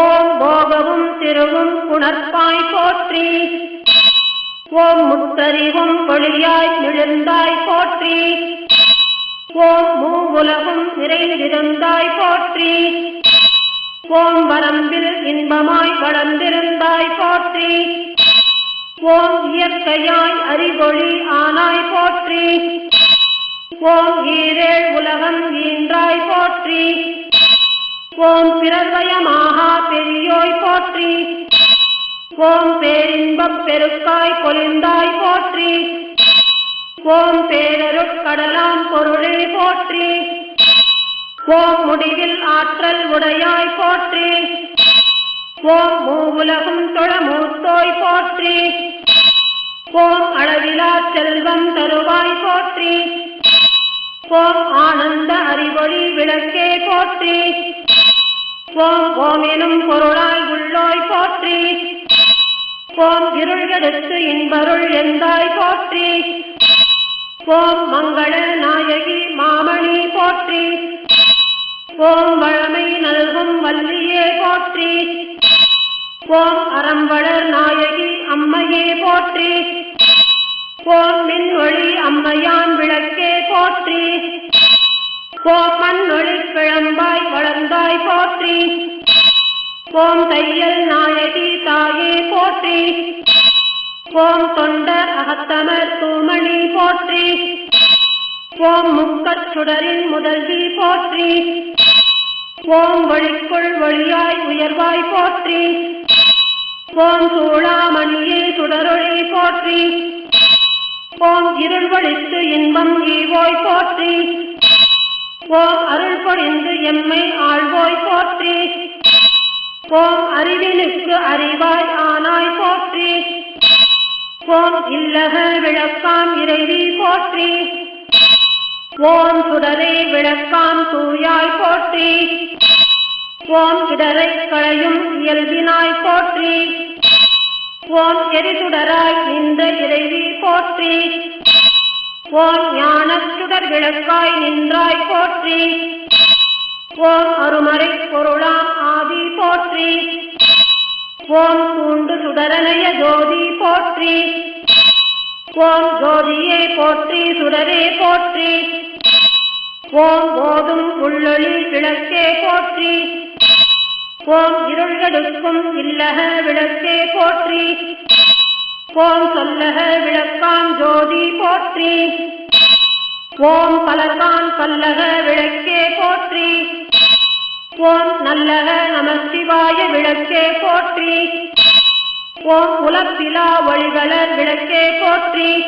ஓம் போகவும் திருவும் குணர்ப்பாய் போற்றி. ஓம் முத்தறிவும் பொழியாய் மிழுந்தாய் போற்றி. ஓம் மூவுலகும் நிறைந்திருந்தாய் போற்றி. ஓம் வரம்பில் இன்பமாய் வளர்ந்திருந்தாய் போற்றி. ஓம் இயற்கையாய் அறிவொளி ஆனாய் போற்றி. ஓம் ஈரேழ் உலகம் ஈன்றாய் போற்றி. ஓம் பிறர்வயமாகா பெரியோய் போற்றி. ஓம் பேரின்பப் பெருக்காய் பொலிந்தாய் போற்றி. ஓம் பேரருட்கடலாம் பொருளே போற்றி. ஓம் முடிவில் ஆற்றல் உடையாய் போற்றி. ஓம் மூவுலகும் தொழமூத்தோய் போற்றி. ஓம் அளவிலா செல்வம் தருவாய் போற்றி. ஓம் ஆனந்த அறிவொளி விளக்கே போற்றி. ஓம் ஓம் பொருளாய் உள்ளோய் போற்றி. ஓம் இருள் இன்பருள் எந்தாய் போற்றி. ஓம் மங்கள நாயகி மாமணி போற்றி. ஓம் வழமை நல்கும் வல்லியே போற்றி. ஓம் அறம்பளர் நாயகி அம்மையே போற்றி. ஓம் மின்ஒளி அம்மையான் விளக்கே போற்றி. ஓம் மண்ணொளி கிளம்பாய் வளர்ந்தாய் போற்றி. ஓம் தையல் நாயகி தாயே போற்றி. ஓம் தொண்டர் அகத்தமர் தூமணி போற்றி. ஓம் முக்கச் சுடரின் முதல்வி போற்றி. ஓம் வழிக்குள் வழியாய் உயர்வாய் போற்றி. ஓம் சூளாமணியே சுடரொளி போற்றி. ஓம் இருள் வழித்து இன்பம் ஈவோய் போற்றி. ஓம் அருள் பொழிந்து எம்மை ஆழ்வோய் போற்றி. ஓம் அறிவினுக்கு அறிவாய் ஆனாய் போற்றி. ஓம் இல்லக விளக்காம் இறைவி போற்றி. ஓம் சுடரை விளக்காம் தூயாய் போற்றி. ஓம் இடரை களையும் இயல்பினாய் போற்றி. ஓம் எரிசுடராய் இந்த இறைவி போற்றி. ஓம் ஞானச்சுடர் விளக்காய் நின்றாய் போற்றி. ஓம் அருமறை பொருளாம் ஆதி போற்றி. ஓம் பூண்டு சுடரனைய ஜோதி போற்றி. ஓம் ஜோதியை போற்றி சுடரே போற்றி. ஓம் போதும் உள்ளொளி விளக்கே போற்றி. ஓம் இருள்கெடுக்கும் இல்லக விளக்கே போற்றி. ஓம் சொல்லக விளக்காம் ஜோதி போற்றி. ஓம் பலர்கான் பல்லக விளக்கே போற்றி. ஓம் நல்லக நமசிவாய விளக்கே போற்றி. ஓம் உலப்பிலா ஒளிவளர் விளக்கே போற்றி.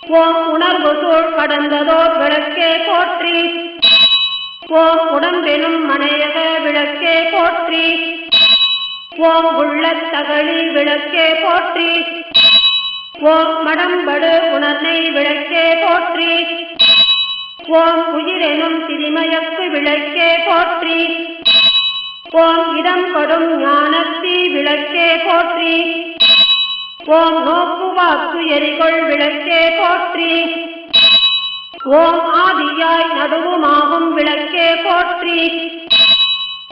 ஓம் உணர்வு சூழ் கடந்ததோ விளக்கே போற்றி. ஓம் உடம்பெனும் மனையக விளக்கே போற்றி. ஓம் உள்ளத் தகழி விளக்கே போற்றி. ஓம் மடம்படு உணர்னை விளக்கே போற்றி. ஓம் உயிரெனும் திரிமயக்கு விளக்கே போற்றி. ஓம் இடம் கொடும் ஞானத்தி விளக்கே போற்றி. ஓம் நோக்கு வாக்கு எரிகொள் விளக்கே போற்றி. ஓம் ஆதியாய் நடுவுமாகும் விளக்கே போற்றி.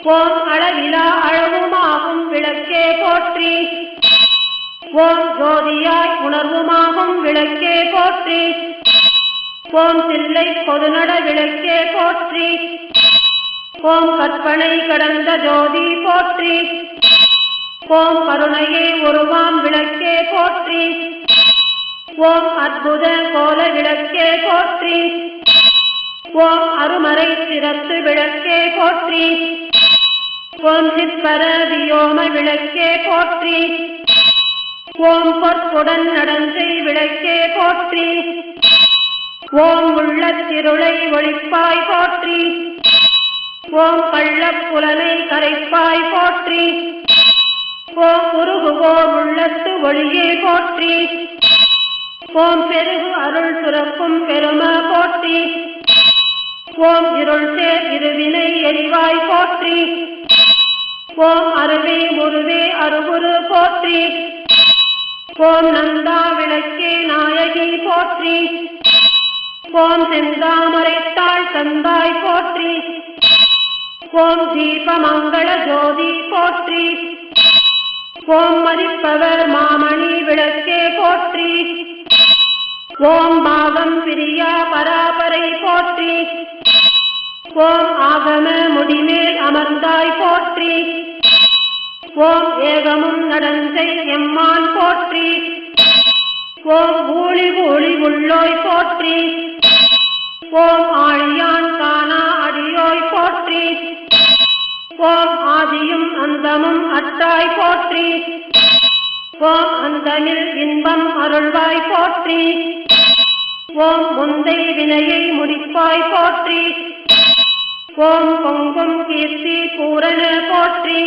ஓம் அளவிலா அழகுமாகும் விளக்கே போற்றி. ஓம் ஜோதியாய் உணர்வுமாகும் விளக்கே போற்றி. ஓம் தில்லை பொதுநட விளக்கே போற்றி. ஓம் கற்பனை கடந்த ஜோதி போற்றி. ஓம் கருணையே உருவாம் விளக்கே போற்றி. ஓம் அற்புத கோல விளக்கே போற்றி. ஓம் அருமறை சிறப்பு விளக்கே போற்றி. ஓம் பரவியோம விளக்கே போற்றி. ஓம் பொற்புடன் நடந்தை விளக்கே போற்றி. ஓம் உள்ள திருளை ஒழிப்பாய் போற்றி. ஓம் பள்ளப்புலனை கரைப்பாய் போற்றி. ஓம் உருகுவோம் உள்ளத்து ஒளியே போற்றி. ஓம் பெருகு அருள் சுரக்கும் பெருமா போற்றி. ஓம் இருள் சேர் இருவினை எரிவாய் போற்றி. ஓம் அருவே முருவே அருகுரு போற்றி. ஓம் நந்தா விளக்கே நாயகி போற்றி. ஓம் செந்தாமரைத்தாள் தந்தாய் போற்றி. ஓம் தீபமங்கள ஜோதி போற்றி. ஓம் மதிப்பவர் மாமணி விளக்கே போற்றி. ஓம் பாவம் பிரியா பராபரை போற்றி. ஓம் ஆகம முடிமேல் அமர்ந்தாய் போற்றி. ஓம் ஏகமும் நடந்தை எம்மான் போற்றி. ஓம் ஊழி ஊழி உள்ளோய் போற்றி. ஓம் ஆழியான் காணா அடியோய் போற்றி. ஓம் ஆதியும் அந்தமும் அட்டாய் போற்றி. ஓம் அந்தமில் இன்பம் அருள்வாய் போற்றி. ஓம் முந்தை வினையை முடிப்பாய் போற்றி. ஓம் பொங்கும் கீர்த்தி பூரண போற்றி.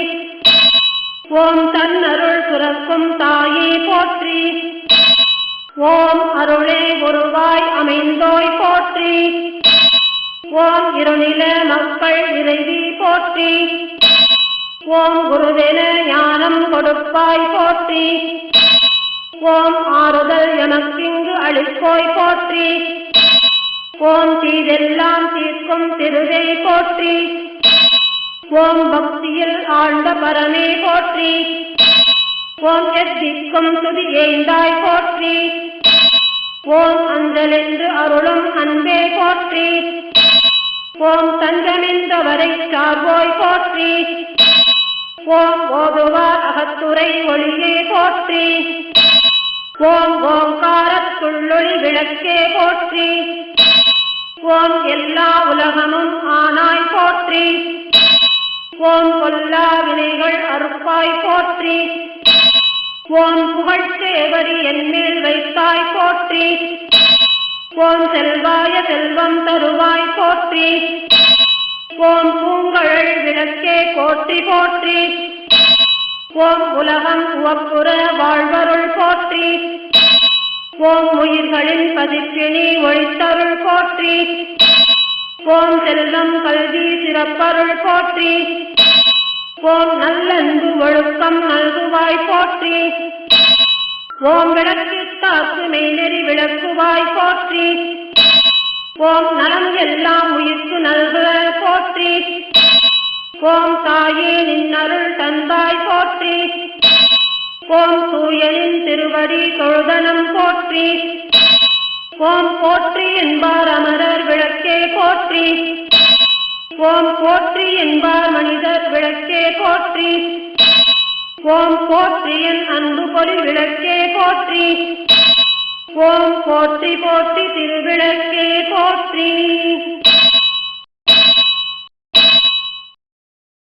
ஓம் தன்னருள் சுரக்கும் தாயே போற்றி. ஓம் அருளே குருவாய் அமைந்தோய் போற்றி. ஓம் இருநில மக்கள் இறைவி போற்றி. ஓம் குருவென ஞானம் கொடுப்பாய் போற்றி. ஓம் ஆறுதல் எமக்கிங்கு அளிப்போய் போற்றி. ஓம் தீதெல்லாம் தீர்க்கும் திருவை போற்றி. ஓம் பக்தியில் ஆழ்ந்த பரமே போற்றி. ஓம் எத்திக்கும் துதி ஏந்தாய் போற்றி. ஓம் அஞ்சலென்று அருளும் அன்பே போற்றி. ஓம் தஞ்சமென்றவரை சார்போய் போற்றி. ஓம் ஓதுவார் அகத்துறை ஒளியே போற்றி. ஓம் ஓங்காரத்துள்ளொளி விளக்கே போற்றி. ஓம் எல்லா உலகமும் ஆனாய் போற்றி. ஓம் கொல்லா வினைகள் அறுப்பாய் போற்றி. ஓம் புகழ்ச்சேவரி என்மேல் வைத்தாய் போற்றி. ஓம் செல்வாய செல்வம் தருவாய் போற்றி. ஓம் பூங்கழல் விளக்கே போற்றி போற்றி. ஓம் உலகம் உவப்புற வாழ்வருள் போற்றி. ஓம் உயிர்களின் பதிப்பினி ஒழித்தருள் போற்றி. ஓம் செல்லம் கல்வி சிறப்பருள் போற்றி. ஓம் நல்லன்பு ஒழுக்கம் நல்குவாய் போற்றி. ஓம் விளக்கு தாக்கு மெய்நெறி விளக்குவாய் போற்றி. ஓம் நலம் எல்லாம் உயிர்க்கு நல்குவ போற்றி. ஓம் தாயே நின்னருள் தந்தாய் போற்றி. ஓம் தூயனின் திருவடி தொழுதனம் போற்றி. ஓம் போற்றி என்பார் அமரர் விளக்கே போற்றி. ஓம் போற்றி என்பார் மனிதர் விளக்கே போற்றி. ஓம் போற்றியன் அன்பு பொறி விளக்கே போற்றி. ஓம் போற்றி போற்றி திருவிளக்கே போற்றி.